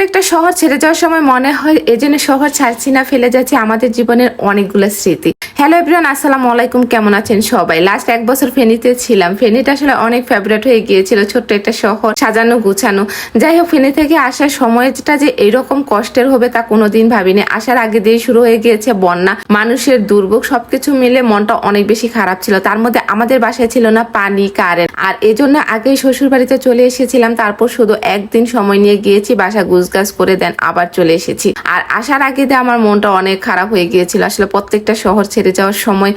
প্রত্যেকটা শহর ছেড়ে যাওয়ার সময় মনে হয় এজন্য জন্য শহর ছাড়ছি না, ফেলে যাচ্ছে আমাদের জীবনের অনেকগুলো স্মৃতি। হ্যালো এভরিওয়ান, আসসালামু আলাইকুম। কেমন আছেন সবাই? লাস্ট এক বছর ফেনীতে ছিলাম। ফেনীটা আসলে অনেক ফেভারিট হয়ে গিয়েছিল, ছোট্ট একটা শহর, সাজানো গুছানো। যাই হোক, ফেনী থেকে আসার সময়টা যে এরকম কষ্টের হবে তা কোনোদিন ভাবিনি। আসার আগে দিয়ে শুরু হয়ে গিয়েছে বন্যা, মানুষের দুর্ভোগ, সবকিছু মিলে মনটা অনেক বেশি খারাপ ছিল। তার মধ্যে আমাদের বাসায় ছিল না পানি কারেন্ট আর এই জন্য আগেই শ্বশুর বাড়িতে চলে এসেছিলাম, তারপর শুধু একদিন সময় নিয়ে গিয়েছি, বাসা গুছগাছ করে দেন আবার চলে এসেছি। আর আসার আগে দিয়ে আমার মনটা অনেক খারাপ হয়ে গিয়েছিল, আসলে প্রত্যেকটা শহর ছেড়ে যাওয়ার সময়।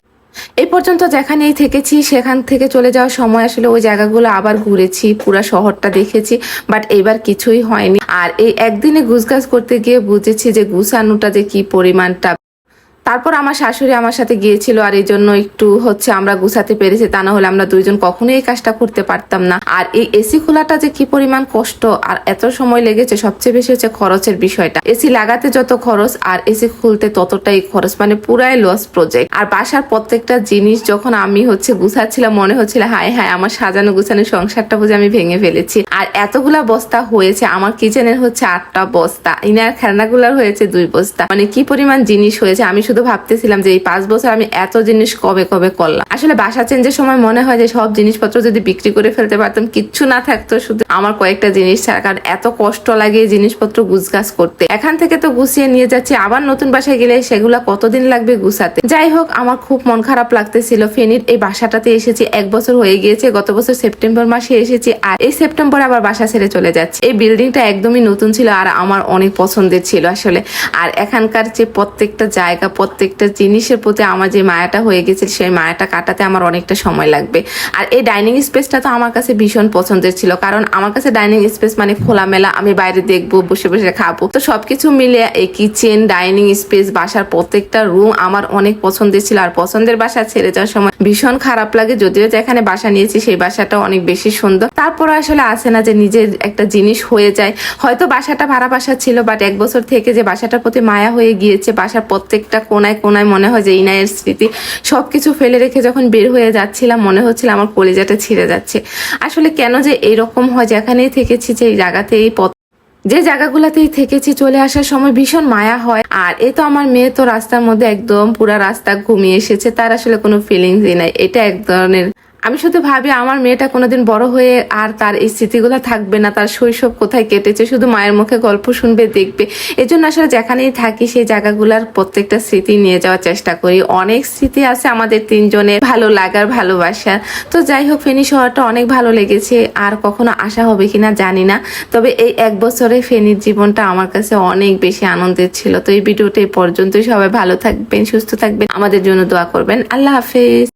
এই পর্যন্ত যেখানেই থেকেছি, সেখান থেকে চলে যাওয়ার সময় আসলে ওই জায়গাগুলো আবার ঘুরেছি, পুরো শহরটা দেখেছি বাট এবার কিছুই হয়নি। আর এই একদিনে গুছগাছ করতে গিয়ে বুঝেছি যে গুছানোটা যে কি পরিমাণটা তারপর আমার শাশুড়ি আমার সাথে গিয়েছিল আর এই জন্য একটু হচ্ছে আমরা গুছাতে পেরেছি, তা না হলে আমরা দুইজন কখনোই এই কাজটা করতে পারতাম না। আর এই এসি খোলাটা যে কি পরিমাণ কষ্ট আর এত সময় লেগেছে, সবচেয়ে বেশি হচ্ছে খরচের বিষয়টা। এসি লাগাতে যত খরচ আর এসি খুলতে ততটাই খরচ মানে পুরাই লস প্রজেক্ট আর বাসার প্রত্যেকটা জিনিস যখন আমি হচ্ছে গুছাচ্ছিলাম, মনে হচ্ছিল, হায় হায়, আমার সাজানো গুছানো সংসারটা বুঝে আমি ভেঙে ফেলেছি। আর এতগুলা বস্তা হয়েছে, আমার কিচেনের হচ্ছে আটটা বস্তা, ইনার খেলনাগুলার হয়েছে দুই বস্তা। মানে কি পরিমাণ জিনিস হয়েছে, আমি শুধু ভাবতেছিলাম যে এই পাঁচ বছর আমি এত জিনিস কবে কবে করলাম। আসলে বাসা চেঞ্জের সময় মনে হয় যে সব জিনিসপত্র যদি বিক্রি করে ফেলতে পারতাম, কিচ্ছু না থাকতো শুধু আমার কয়েকটা জিনিস ছাড়া, কারণ এত কষ্ট লাগে এই জিনিসপত্র গুছগাছ করতে। এখান থেকে তো গুছিয়ে নিয়ে যাচ্ছি, আবার নতুন বাসায় গেলে সেগুলা কতদিন লাগবে গুছাতে? যাই হোক, আমার খুব মন খারাপ লাগতেছিল। ফেনীর এই বাসাটাতে এসেছি, এক বছর হয়ে গিয়েছে, গত বছর সেপ্টেম্বর মাসে এসেছি, আর এই সেপ্টেম্বরে আবার বাসা ছেড়ে চলে যাচ্ছে। এই বিল্ডিংটা একদমই নতুন ছিল, আর আমার অনেক পছন্দের ছিল আসলে। আর এখানকার যে প্রত্যেকটা জায়গা প্রত্যেকটা জিনিসের প্রতি আমার যে মায়াটা হয়ে গেছে, সেই মায়াটা কাটাতে আমার অনেকটা সময় লাগবে। আর এই ডাইনিং স্পেসটা তো আমার কাছে ভীষণ পছন্দের ছিল, কারণ আমার কাছে ডাইনিং স্পেস মানে খোলামেলা, আমি বাইরে দেখব, বসে বসে খাব। তো সবকিছু মিলে এই কিচেন ডাইনিং স্পেস বাসার প্রত্যেকটা রুম আমার অনেক পছন্দের ছিল। আর পছন্দের বাসা ছেড়ে যাওয়ার সময় ভীষণ খারাপ লাগে, যদিও যেখানে বাসা নিয়েছি, সেই বাসাটা অনেক বেশি সুন্দর। তারপর আসলে আসে না যে নিজের একটা জিনিস হয়ে যায়। হয়তো বাসাটা ভাড়া বাসা ছিল বাট এক বছর থেকে যে বাসাটার প্রতি মায়া হয়ে গিয়েছে, বাসার প্রত্যেকটা কোনায় কোনায় মনে হয় যে ইনায়ের স্মৃতি। সব কিছু ফেলে রেখে যখন বের হয়ে যাচ্ছিলাম, মনে হচ্ছিল আমার কলিজাটা ছিঁড়ে যাচ্ছে। আসলে কেন যে এরকম হয় যেখানেই থেকেছি, যে এই জায়গাতেই পথ যে জায়গাগুলোতেই থেকেছি, চলে আসার সময় ভীষণ মায়া হয়। আর এ তো আমার মেয়ে তো রাস্তার মধ্যে একদম পুরা রাস্তা ঘুমিয়ে এসেছে, তার আসলে কোনো ফিলিংসই নাই। এটা এক ধরনের আমি শুধু ভাবি আমার মেয়েটা কোনোদিন বড় হয়ে আর তার এই স্মৃতিগুলো থাকবে না, তার শৈশব কোথায় কেটেছে, শুধু মায়ের মুখে গল্প শুনবে, দেখবে। এই জন্য আসলে যেখানেই থাকি সেই জায়গাগুলোর প্রত্যেকটা স্মৃতি নিয়ে যাওয়ার চেষ্টা করি। অনেক স্মৃতি আছে আমাদের তিনজনের, ভালো লাগার, ভালোবাসার। তো যাই হোক, ফেনী শহরটা অনেক ভালো লেগেছে, আর কখনো আসা হবে কিনা জানি না। তবে এই এক বছরে ফেনীর জীবনটা আমার কাছে অনেক বেশি আনন্দের ছিল। তো এই ভিডিওটা এই পর্যন্তই। সবাই ভালো থাকবেন, সুস্থ থাকবেন। আমাদের জন্য দোয়া করবেন। আল্লাহ হাফেজ।